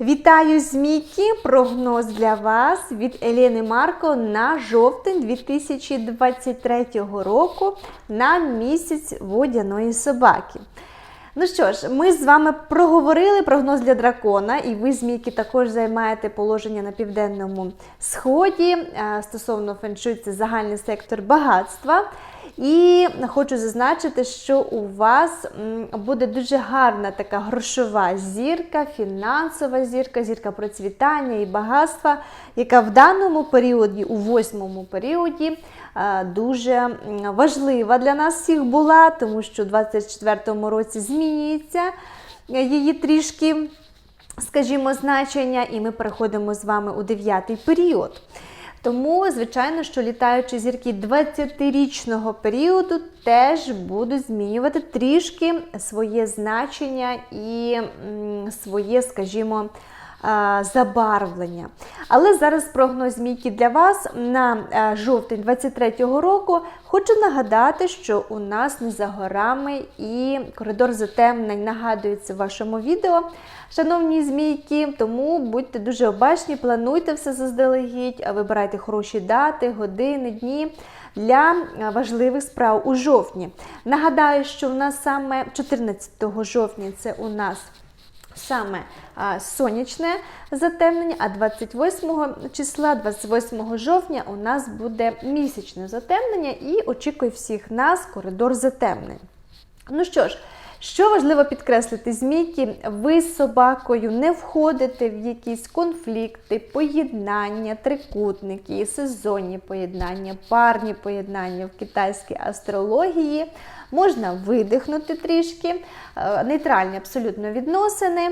Вітаю змійки! Прогноз для вас від Еліни Марко на жовтень 2023 року на місяць водяної собаки. Ну що ж, ми з вами проговорили прогноз для дракона, і ви, змійки, також займаєте положення на південному сході. Е, Стосовно феншуй, це загальний сектор багатства. І хочу зазначити, що у вас буде дуже гарна така грошова зірка, фінансова зірка, зірка процвітання і багатства, яка в даному періоді, у восьмому періоді, е, дуже важлива для нас всіх була, тому що у 24-му році змінюється її трішки, скажімо, значення, і ми переходимо з вами у дев'ятий період. Тому, звичайно, що літаючі зірки 20-річного періоду теж будуть змінювати трішки своє значення і своє, скажімо, забарвлення. Але зараз прогноз змійки для вас на е, жовтень 23-го року. Хочу нагадати, що у нас не за горами і коридор затемнень нагадується в вашому відео. Шановні змійки, тому будьте дуже обачні, плануйте все заздалегідь, вибирайте хороші дати, години, дні для е, важливих справ у жовтні. Нагадаю, що у нас саме 14 жовтня це у нас саме сонячне затемнення, а 28 числа, 28 жовтня, у нас буде місячне затемнення і очікує всіх нас коридор затемнень. Ну що ж, що важливо підкреслити, змійки, ви з собакою не входите в якісь конфлікти, поєднання, трикутники, сезонні поєднання, парні поєднання в китайській астрології. Можна видихнути трішки, е, нейтральні абсолютно відносини.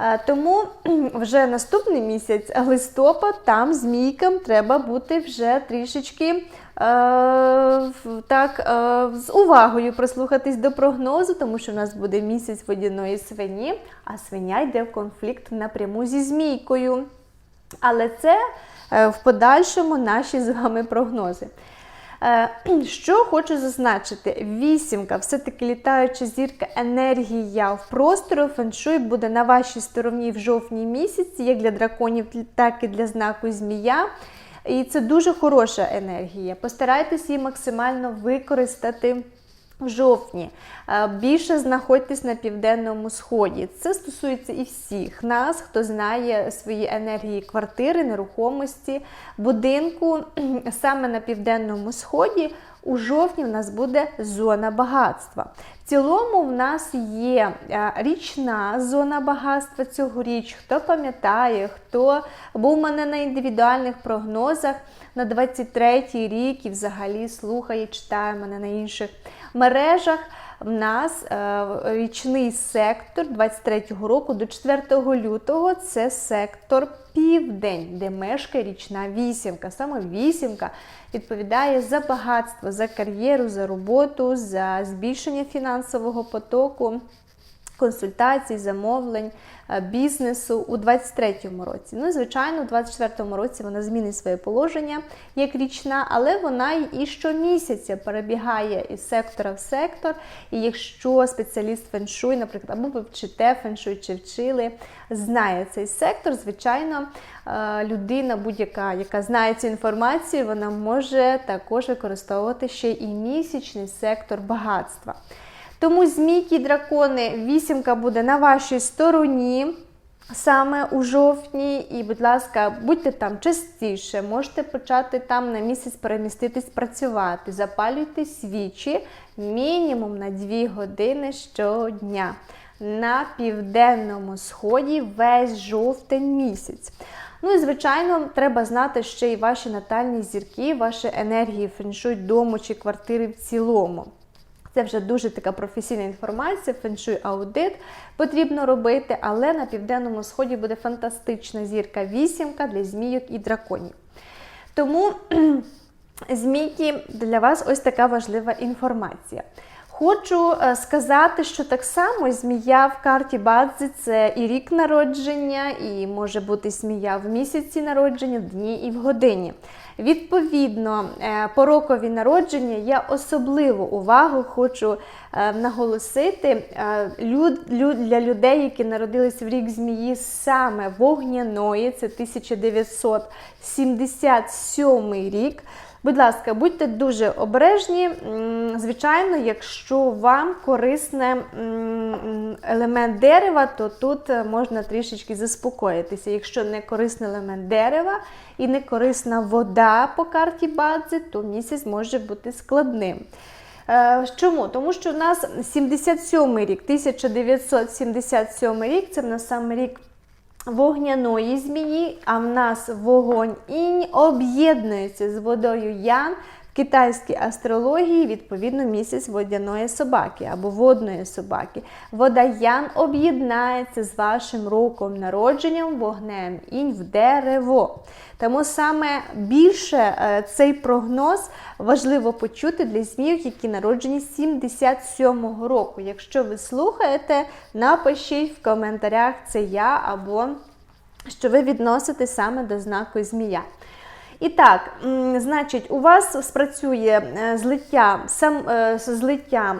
Е, Тому вже наступний місяць, листопад, там змійкам треба бути вже трішечки е, так, з увагою прислухатись до прогнозу, тому що в нас буде місяць водяної свині, а свиня йде в конфлікт напряму зі змійкою. Але це в подальшому наші з вами прогнози. Е, Що хочу зазначити, вісімка, все-таки літаюча зірка, енергія в простору феншуй буде на вашій стороні в жовтні місяці, як для драконів, так і для знаку змія. І це дуже хороша енергія. Постарайтесь її максимально використати. В жовтні Е, більше знаходьтесь на південному сході. Це стосується і всіх нас, хто знає свої енергії квартири, нерухомості, будинку. Саме на південному сході у жовтні в нас буде зона багатства. В цілому в нас є е, річна зона багатства цьогоріч. Хто пам'ятає, хто був у мене на індивідуальних прогнозах на 23-й рік і взагалі слухає, читає мене на інших мережах. В нас е, річний сектор 23-го року до 4 лютого це сектор південь, де мешкає річна вісімка. Саме вісімка відповідає за багатство, за кар'єру, за роботу, за збільшення фінансового потоку консультацій, замовлень, е, бізнесу у 23-му році. Ну, звичайно, у 24-му році вона змінить своє положення як річна, але вона і щомісяця перебігає із сектора в сектор. І якщо спеціаліст феншуй, наприклад, або ви вчите феншуй чи вчили, знає цей сектор, звичайно, е, людина будь-яка, яка знає цю інформацію, вона може також використовувати ще і місячний сектор багатства. Тому змійки дракони, вісімка буде на вашій стороні. Саме у жовтні, і, будь ласка, будьте там частіше, можете почати там на місяць переміститись працювати, запалюйте свічі мінімум на 2 години щодня. На південному сході весь жовтень місяць. Ну і звичайно, треба знати ще й ваші натальні зірки, ваші енергії феншуй дому чи квартири в цілому. Це вже дуже така професійна інформація, феншуй аудит потрібно робити, але на південному сході буде фантастична зірка вісімка для змійок і драконів. Тому, змійки, для вас ось така важлива інформація. Хочу е, сказати, що так само змія в карті Бадзи це і рік народження, і може бути змія в місяці народження, в дні і в годині. Відповідно, порокові по рокові народження я особливу увагу хочу е, наголосити е, для людей, які народились в рік змії саме вогняної, це 1977 рік. Будь ласка, будьте дуже обережні. Звичайно, якщо вам корисне елемент дерева, то тут е, можна трішечки заспокоїтися. Якщо не корисний елемент дерева і не корисна вода по карті Бадзи, то місяць може бути складним. Е, Чому? Тому що в нас 77 рік, 1977 рік це в нас саме рік вогняної змії, а в нас вогонь інь об'єднується з водою Ян. Китайській астрології, відповідно, місяць водяної собаки або водної собаки. Вода Ян об'єднається з вашим роком народженням вогнем інь в дерево. Тому саме більше е, цей прогноз важливо почути для зміїв, які народжені 77-го року. Якщо ви слухаєте, напишіть в коментарях це я або що ви відносите саме до знаку змія. І так, значить, у вас спрацює е, злиття, сам, е, злиття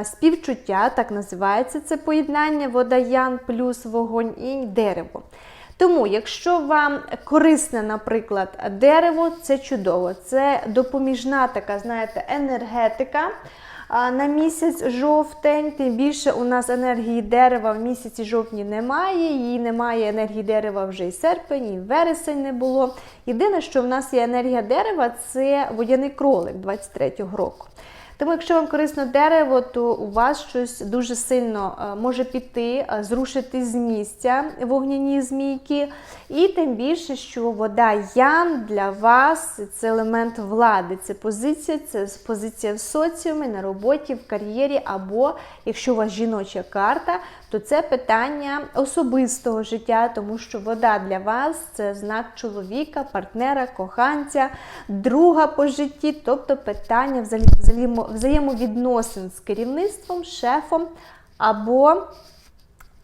е, співчуття, так називається це поєднання вода-ян плюс вогонь і дерево. Тому, якщо вам корисне, наприклад, дерево, це чудово. Це допоміжна така, знаєте, енергетика. На місяць жовтень, тим більше у нас енергії дерева в місяці жовтні немає, її немає енергії дерева вже і серпень, і вересень не було. Єдине, що в нас є енергія дерева, це водяний кролик 23-го року. Тому, якщо вам корисно дерево, то у вас щось дуже сильно е, може піти, е, зрушити з місця вогняні змійки. І тим більше, що вода ян для вас це елемент влади, це позиція, це позиція в соціумі, на роботі, в кар'єрі, або якщо у вас жіноча карта, то це питання особистого життя, тому що вода для вас це знак чоловіка, партнера, коханця, друга по житті, тобто питання взаємовідносин з керівництвом, шефом або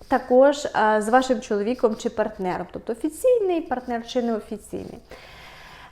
також з вашим чоловіком чи партнером, тобто офіційний партнер чи неофіційний.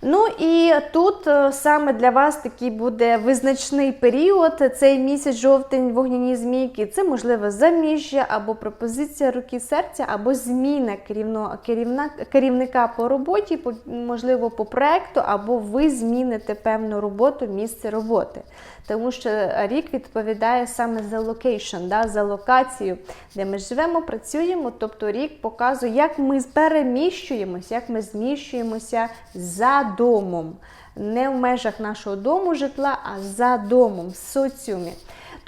Ну і тут е, саме для вас такий буде визначний період. Цей місяць, жовтень, вогняні змійки. Це можливо заміжжя або пропозиція руки серця, або зміна керівного керівна, керівника по роботі, по, можливо, по проекту, або ви зміните певну роботу, місце роботи. Тому що рік відповідає саме за локейшн, да, за локацію, де ми живемо, працюємо. Тобто рік показує, як ми переміщуємося, як ми зміщуємося за домом. Не в межах нашого дому житла, а за домом, в соціумі.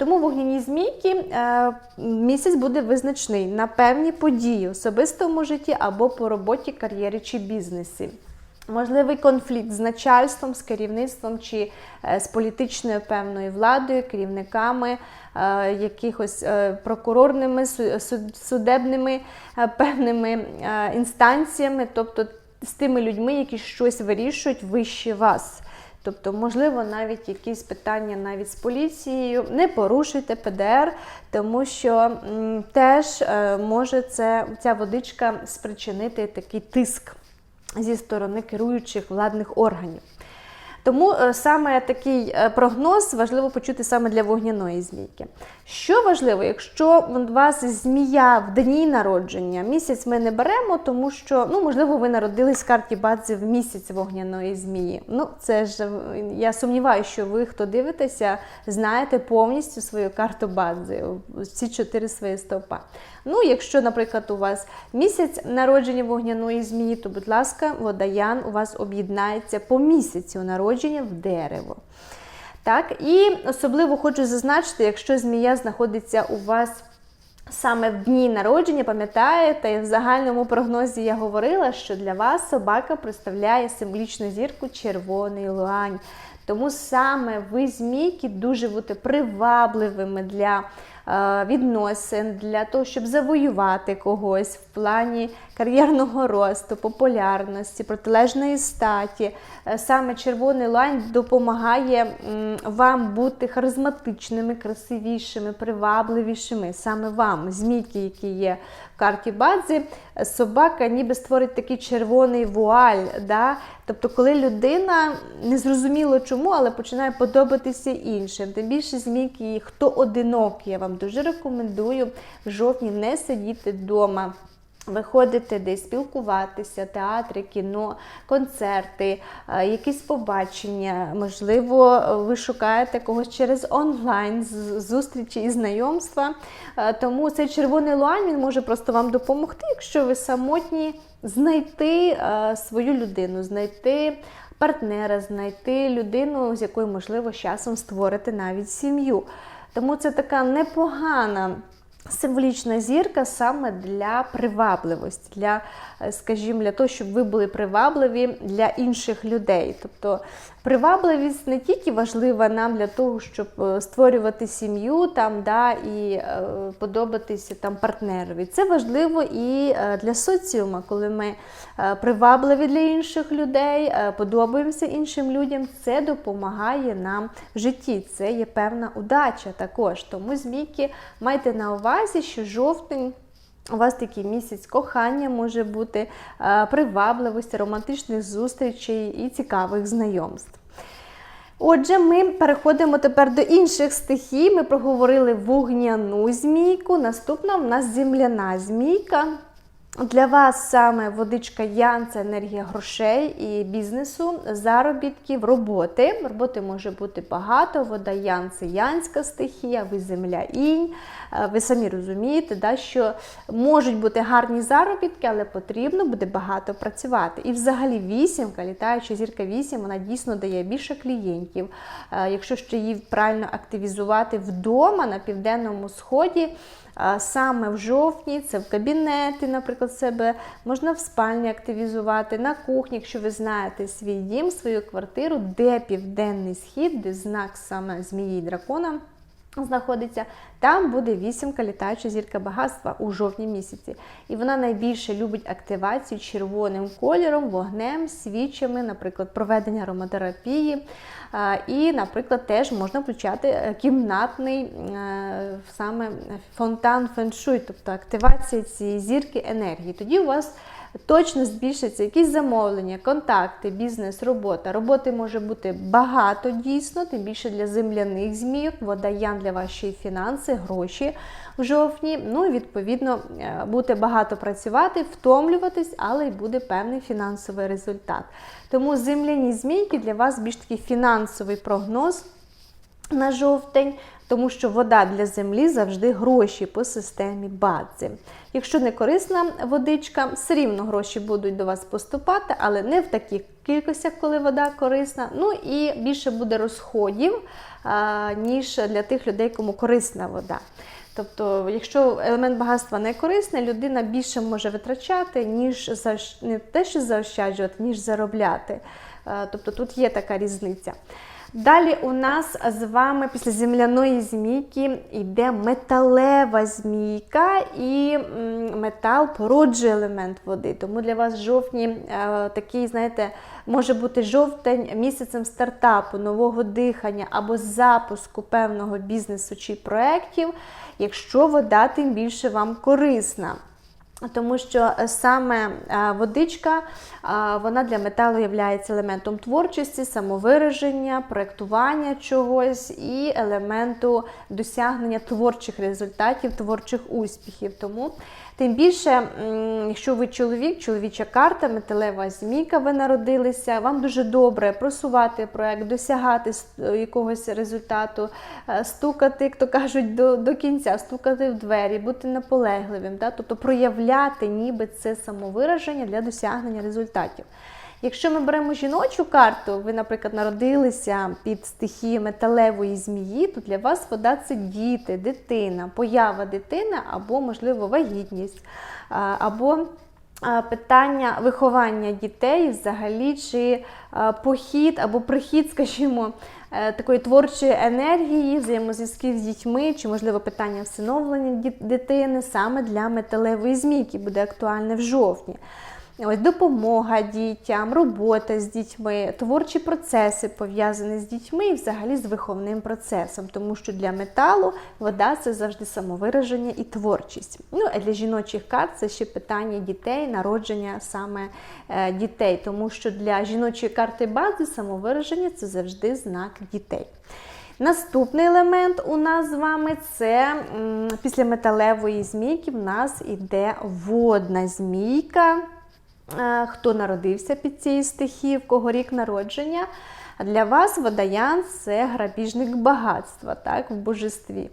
Тому вогняні змійки е, місяць буде визначний на певні події в особистому житті або по роботі, кар'єрі чи бізнесі. Можливий конфлікт з начальством, з керівництвом чи е, з політичною певною владою, керівниками, е, якихось прокурорними, судебними певними інстанціями, тобто з тими людьми, які щось вирішують вище вас. Тобто, можливо, навіть якісь питання навіть з поліцією. Не порушуйте ПДР, тому що м, теж е, може це, ця водичка спричинити такий тиск зі сторони керуючих владних органів. Тому е, саме такий е, прогноз важливо почути саме для вогняної змійки. Що важливо, якщо у вас змія в дні народження, місяць ми не беремо, тому що, ну, можливо, ви народились в карті Бадзи в місяць вогняної змії. Ну, це ж е, я сумніваюся, що ви, хто дивитеся, знаєте повністю свою карту Бадзи, ці чотири свої стовпа. Ну, якщо, наприклад, у вас місяць народження вогняної змії, то, будь ласка, водаян у вас об'єднається по місяцю народження в дерево. Так, і особливо хочу зазначити, якщо змія знаходиться у вас саме в дні народження, пам'ятаєте, в загальному прогнозі я говорила, що для вас собака представляє символічну зірку червоний луань. Тому саме ви, змійки, дуже будете привабливими для е, відносин, для того, щоб завоювати когось в плані кар'єрного росту, популярності, протилежної статі. Е, Саме червоний лань допомагає вам бути харизматичними, красивішими, привабливішими. Саме вам, змійки, які є в карті Бадзи, е, собака ніби створить такий червоний вуаль. Да? Тобто, коли людина незрозуміло чому, але починає подобатися іншим. Тим більше змійки, хто одинокий, я вам дуже рекомендую в жовтні не сидіти вдома. Виходити десь спілкуватися, театри, кіно, концерти, е, якісь побачення. Можливо, ви шукаєте когось через онлайн зустрічі і знайомства. Е, Тому цей червоний луань він може просто вам допомогти, якщо ви самотні, знайти е, свою людину, знайти партнера, знайти людину, з якою можливо з часом створити навіть сім'ю. Тому це така непогана. Символічна зірка саме для привабливості, для, е, скажімо, для того, щоб ви були привабливі для інших людей. Тобто привабливість не тільки важлива нам для того, щоб е, створювати сім'ю там, да, і е, подобатися там партнерові. Це важливо і е, для соціума, коли ми привабливі для інших людей, подобаємося іншим людям. Це допомагає нам в житті. Це є певна удача також. Тому змійки майте на увазі, що жовтень. У вас такий місяць кохання може бути, е, привабливості, романтичних зустрічей і цікавих знайомств. Отже, ми переходимо тепер до інших стихій. Ми проговорили вогняну змійку. Наступна в нас земляна змійка. Для вас саме водичка Ян це енергія грошей і бізнесу, заробітків, роботи. Роботи може бути багато. Вода Ян це янська стихія, ви земля інь. Е, Ви самі розумієте, да, що можуть бути гарні заробітки, але потрібно буде багато працювати. І взагалі вісімка, літаюча зірка 8, вона дійсно дає більше клієнтів. Е, Якщо ще її правильно активізувати вдома на південному сході. Саме в жовтні, це в кабінети, наприклад, себе можна в спальні активізувати, на кухні, якщо ви знаєте свій дім, свою квартиру, де південний схід, де знак саме змії і дракона знаходиться, там буде вісімка літаюча зірка багатства у жовтні місяці. І вона найбільше любить активацію червоним кольором, вогнем, свічами, наприклад, проведення ароматерапії. І, наприклад, теж можна включати е, кімнатний е, саме фонтан феншуй, тобто активація цієї зірки енергії. Тоді у вас точно збільшаться якісь замовлення, контакти, бізнес, робота. Роботи може бути багато дійсно, тим більше для земляних змійок, вода ян для вашої фінанси, гроші в жовтні. Ну і відповідно е, будете багато працювати, втомлюватись, але й буде певний фінансовий результат. Тому земляні змійки для вас більш такий фінансовий прогноз на жовтень, тому що вода для землі завжди гроші по системі Бадзи. Якщо не корисна водичка, все рівно гроші будуть до вас поступати, але не в таких кількостях, коли вода корисна. Ну і більше буде розходів, ніж для тих людей, кому корисна вода. Тобто, якщо елемент багатства не корисний, людина більше може витрачати, ніж не те, що заощаджувати, ніж заробляти. Тобто тут є така різниця. Далі у нас з вами після земляної змійки йде металева змійка, і метал породжує елемент води. Тому для вас жовтні е, такий, знаєте, може бути жовтень місяцем стартапу, нового дихання або запуску певного бізнесу чи проєктів, якщо вода тим більше вам корисна. Тому що е, саме е, водичка, е, вона для металу є елементом творчості, самовираження, проєктування чогось і елементу досягнення творчих результатів, творчих успіхів. Тому тим більше, якщо ви чоловік, чоловіча карта, металева змійка, ви народилися, вам дуже добре просувати проєкт, досягати якогось результату, е, стукати, як то кажуть, до, до кінця, стукати в двері, бути наполегливим, да? тобто проявляти ніби це самовираження для досягнення результатів. Якщо ми беремо жіночу карту, ви, наприклад, народилися під стихією металевої змії, то для вас вода це діти, дитина, поява дитини або, можливо, вагітність, або питання виховання дітей взагалі, чи похід або прихід, скажімо, е, такої творчої енергії, взаємозв'язків з дітьми, чи, можливо, питання всиновлення дитини саме для металевої змійки буде актуальне в жовтні. Ось допомога дітям, робота з дітьми, творчі процеси пов'язані з дітьми і взагалі з виховним процесом, тому що для металу вода це завжди самовираження і творчість. Ну а для жіночих карт це ще питання дітей, народження саме е, дітей, тому що для жіночої карти бази самовираження це завжди знак дітей. Наступний елемент у нас з вами це після металевої змійки в нас іде водна змійка. Е, Хто народився під цією стихією, в кого рік народження. Для вас водаян це грабіжник багатства так, в божестві.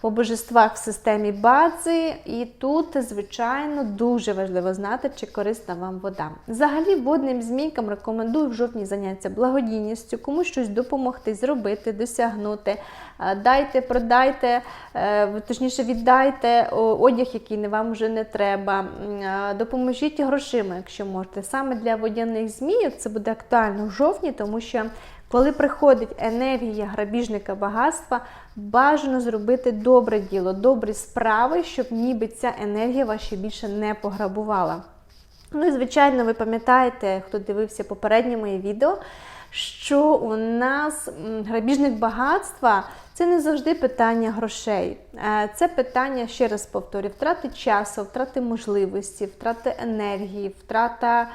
По божествах в системі бази, і тут, звичайно, дуже важливо знати, чи корисна вам вода. Взагалі, водним змійкам рекомендую в жовтні заняття благодійністю, комусь щось допомогти, зробити, досягнути. Е, Дайте, продайте, е, точніше, віддайте одяг, який вам вже не треба. Е, Допоможіть грошима, якщо можете. Саме для водяних змійок це буде актуально в жовтні, тому що коли приходить енергія грабіжника багатства, бажано зробити добре діло, добрі справи, щоб ніби ця енергія вас ще більше не пограбувала. Ну і звичайно, ви пам'ятаєте, хто дивився попереднє моє відео, що у нас грабіжник багатства це не завжди питання грошей. Е, Це питання, ще раз повторю, втрати часу, втрати можливості, втрати енергії, втрата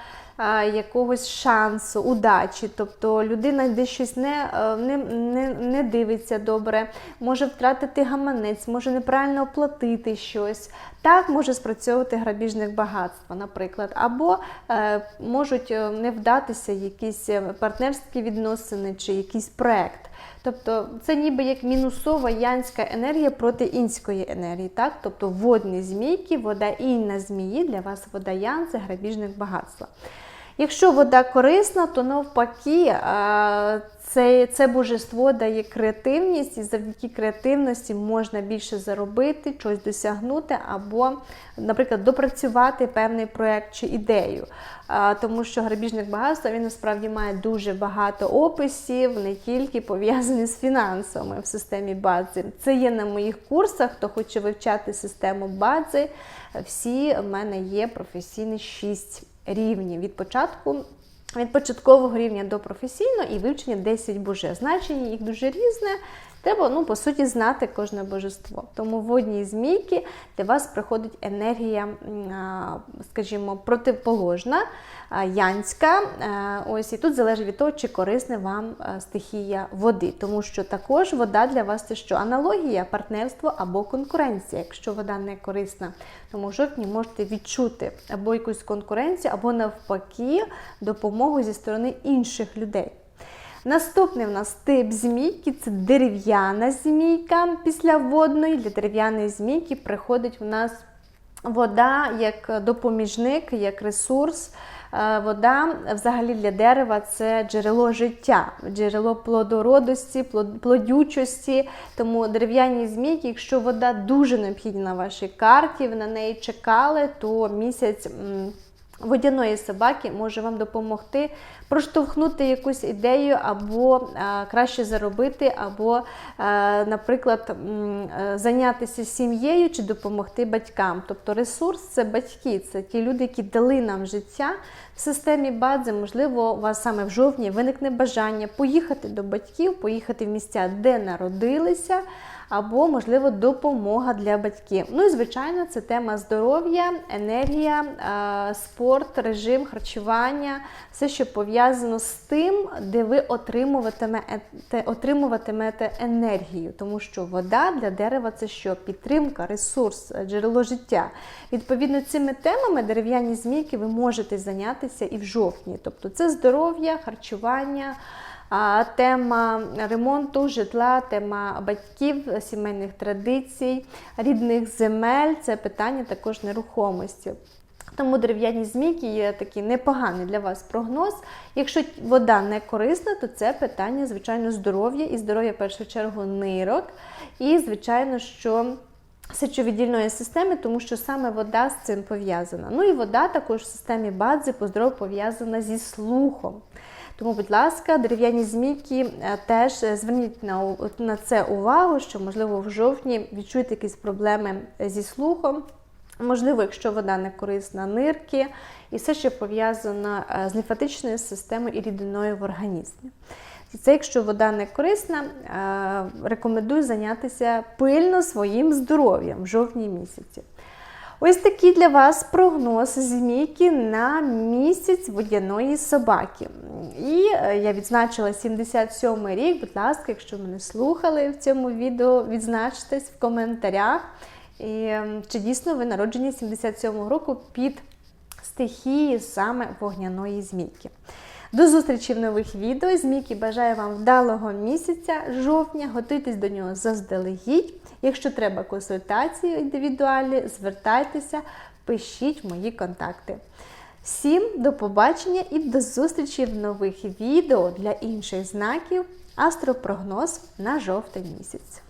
якогось шансу, удачі. Тобто людина десь щось не, е, не, не, не дивиться добре, може втратити гаманець, може неправильно оплатити щось. Так може спрацьовувати грабіжник багатства, наприклад, або е, можуть е, не вдатися якісь е, партнерські відносини чи якийсь проект. Тобто це ніби як мінусова янська енергія проти інської енергії. Так? Тобто водні змійки, вода інь на змії, для вас вода ян це грабіжник багатства. Якщо вода корисна, то навпаки це, це божество дає креативність, і завдяки креативності можна більше заробити, щось досягнути, або, наприклад, допрацювати певний проєкт чи ідею. Тому що грабіжник багатства він насправді має дуже багато описів, не тільки пов'язані з фінансами в системі бази. Це є на моїх курсах, хто хоче вивчати систему бази. Всі в мене є професійні 6 рівнів від початку. Від початкового рівня до професійного і вивчення 10 боже. Значення їх дуже різне. Треба, ну, по суті, знати кожне божество. Тому в змійки для вас приходить енергія, скажімо, протиположна, янська. Е, Ось і тут залежить від того, чи корисна вам е, стихія води. Тому що також вода для вас це що? Аналогія, партнерство або конкуренція, якщо вода не корисна. Тому в жовтні можете відчути або якусь конкуренцію, або навпаки допомогу зі сторони інших людей. Наступний в нас тип змійки це дерев'яна змійка після водної. Для дерев'яної змійки приходить в нас вода як допоміжник, як ресурс. Е, Вода взагалі для дерева це джерело життя, джерело плодородості, плод- плодючості. Тому дерев'яні змійки, якщо вода дуже необхідна на вашій карті, ви на неї чекали, то місяць. Водяної собаки може вам допомогти проштовхнути якусь ідею, або е, краще заробити, або, е, наприклад, е, зайнятися сім'єю чи допомогти батькам. Тобто ресурс це батьки, це ті люди, які дали нам життя в системі бадзи. Можливо, у вас саме в жовтні виникне бажання поїхати до батьків, поїхати в місця, де народилися або, можливо, допомога для батьків. Ну і, звичайно, це тема здоров'я, енергія, е, спорт, режим харчування, все, що пов'язано з тим, де ви отримуватимете, отримуватимете енергію. Тому що вода для дерева це що? Підтримка, ресурс, джерело життя. Відповідно, цими темами дерев'яні змійки ви можете зайнятися і в жовтні. Тобто це здоров'я, харчування. Тема ремонту житла, тема батьків, сімейних традицій, рідних земель це питання також нерухомості. Тому дерев'яні змійки є такий непоганий для вас прогноз. Якщо вода не корисна, то це питання, звичайно, здоров'я і здоров'я в першу чергу нирок. І, звичайно, що сечовидільної системи, тому що саме вода з цим пов'язана. Ну і вода також в системі бадзи поздоров пов'язана зі слухом. Тому, будь ласка, дерев'яні змійки е, теж е, зверніть на, на це увагу, що, можливо, в жовтні відчуєте якісь проблеми зі слухом. Можливо, якщо вода не корисна, нирки, і все, що пов'язано е, з лімфатичною системою і рідиною в організмі. Це, якщо вода не корисна, рекомендую зайнятися пильно своїм здоров'ям в жовтні місяці. Ось такий для вас прогноз змійки на місяць водяної собаки. І е, я відзначила 77-й рік. Будь ласка, якщо мене слухали в цьому відео, відзначтесь в коментарях. І Чи дійсно ви народжені 77-го року під стихією саме вогняної змійки? До зустрічі в нових відео. Змійки бажаю вам вдалого місяця жовтня. Готуйтесь до нього заздалегідь. Якщо треба консультації індивідуальні, звертайтеся, пишіть мої контакти. Всім до побачення і до зустрічі в нових відео для інших знаків. Астропрогноз на жовтий місяць.